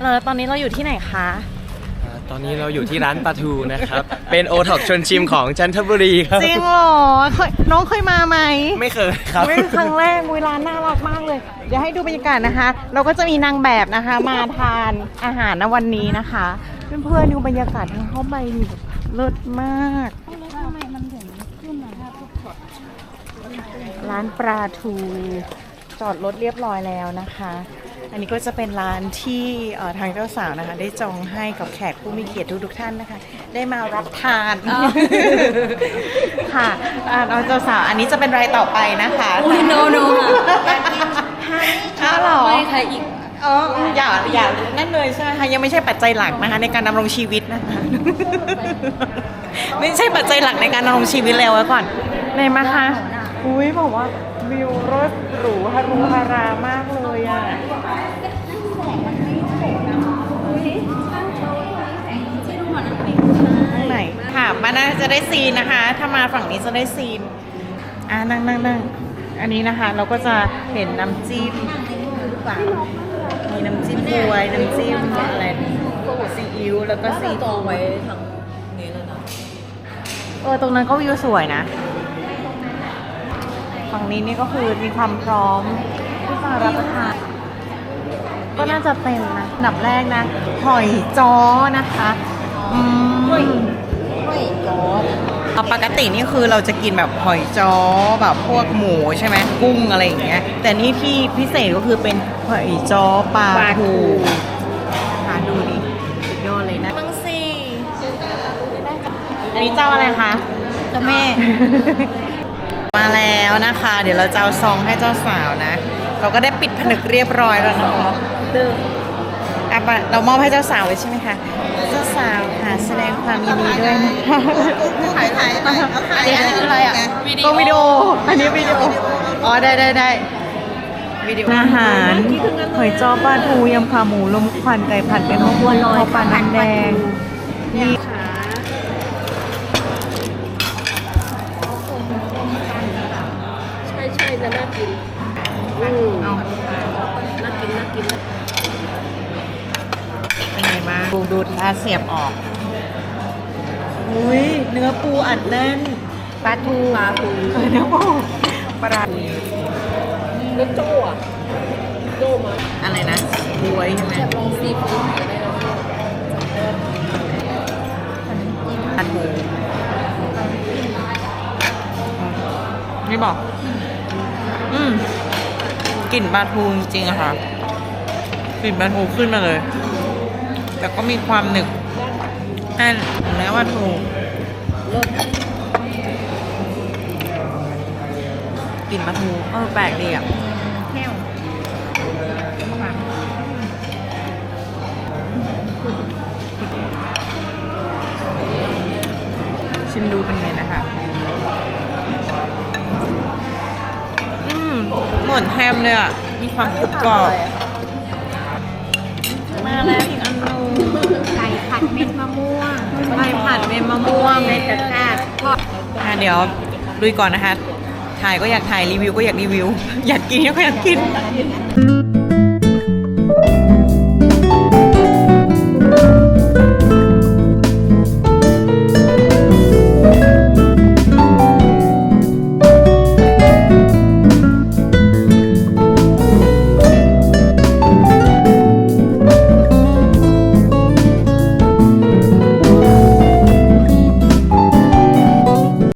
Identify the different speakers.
Speaker 1: เออตอนนี้เราอยู่ที่ไหนคะ
Speaker 2: อ่าตอนนี้เราอยู่ที่ร้านปลาทูนะครับ เป็นโอท็อกชวนชิมของจันทบุรีครับ
Speaker 1: จริงเหรอเคยน้องเคยมาไหม
Speaker 2: ไม่เคยครับ
Speaker 1: ไม่ครั้งแรกเวลานน่ารักมากเลย เดี๋ยวให้ดูบรรยากาศนะคะ เราก็จะมีนางแบบนะคะ มาทานอาหารในวันนี้นะคะ เพื่อนๆดูบรรยากาศทางเข้าไปนี่แบบเลิศมากร้านปลาทูจอดรถเรียบร้อยแล้วนะคะ อันนี้ก็จะเป็นร้านที่เอ่อทางเจ้าสาวนะคะ ได้จองให้กับแขกผู้มีเกียรติทุกๆท่านนะคะ ได้มารับทานค่ะอ่าน้องเจ้าสาวอันนี้จะเป็นรายต่อไปนะคะ
Speaker 3: อุ้ย no no
Speaker 1: อ้าวเหรอ
Speaker 3: ไม่ค่ะอีก
Speaker 1: อ๋ออย่าอย่านั่นเลยใช่ไหมคะยังไม่ใช่ปัจจัยหลักนะคะในการดำรงชีวิตนะคะไม่ใช่ปัจจัยหลักในการดำรงชีวิตแล้วไว้ก่อนไหนมาคะอุ้ยบอกว่า วิวรถหรูฮารุฮารามากเลยอะข้างไหนค่ะมาน่าจะได้ซีนนะคะ ถ้ามาฝั่งนี้จะได้ซีน อ่านั่งนั่งนั่งอันนี้นะคะเราก็จะเห็นน้ำจิ้มหรือเปล่ามีน้ำจิ้มบวยน้ำจิ้มอะไรซีอิ๊วแล้วก็ซี
Speaker 3: จองไว้ทางนี้แล้วนะ
Speaker 1: เออตรงนั้นก็วิวสวยนะ ฝั่งนี้นี่ก็คือมีความพร้อมที่จะรับประทานก็น่าจะเป็นนะอันดับแรกนะหอยจ้อนะคะอืม
Speaker 3: ไม่จอ
Speaker 1: ปกตินี่คือเราจะกินแบบหอยจ้อแบบพวกหมูใช่ไหมกุ้งอะไรอย่างเงี้ย แต่นี่ที่พิเศษก็คือเป็นหอยจ้อปลาทูนะคะดูดิสุดยอดเลยนะมังสีอันนี้เจ้าอะไรคะเจ้าแม่ มาแล้วนะคะ เดี๋ยวเราจะเอาซองให้เจ้าสาวนะ เราก็ได้ปิดผนึกเรียบร้อยแล้วนะคะอะมาเรามอบให้เจ้าสาวเลยใช่ไหมคะ เจ้าสาวค่ะแสดงความยินดีด้วยนะคะ
Speaker 3: ถ่ายถ่ายถ่ายเอาถ่ายอันนี้อะไรอะวิดี
Speaker 1: ก็
Speaker 3: โอ
Speaker 1: วิดีโอ อันนี้วิดีโอ อ๋อได้ได้ได้วิดีโออาหารหอยจ้อปลาทูยำขาหมูลมควันไก่ผัดเป็นมะม่วงลอยปลาน้ำแดงนี่
Speaker 3: ใช่ใช่จะน่ากิน อืม
Speaker 1: เอา
Speaker 3: น่ากินน่ากินนะ
Speaker 1: เป็นไงบ้างดูดูท่าเสียบออกอุ้ยเนื้อปูอัดแน่นปลาทู
Speaker 3: ปลาทู
Speaker 1: เนื้อปูปลาทู
Speaker 3: แล้วโจ้อะโจ้มา
Speaker 1: อะไรนะบวยใช่ไหม
Speaker 3: แบบลองซีฟู้ดก็ได้นาะ
Speaker 1: ปลาทูนี่บอก กลิ่นปลาทูจริงๆอะค่ะกลิ่นปลาทูขึ้นมาเลย แต่ก็มีความหนึบแน่นเนื้อปลาทู
Speaker 3: เลิศ
Speaker 1: กลิ่นปลาทูเออแปลกดีอะแห้วชิมดูเป็นไงนะคะ เหมือนแฮมเลยอะ มีความกรุบกรอบ มาแล้วอีกอันนึง
Speaker 3: ไก่ผัดเม็ดมะม่วง
Speaker 1: ไก่ผัดเม็ดมะม่วง
Speaker 3: ในตะกร้าก็
Speaker 1: อะเดี๋ยวลุยก่อนนะคะ ถ่ายก็อยากถ่ายรีวิวก็อยากรีวิว อยากกินก็อยากกิน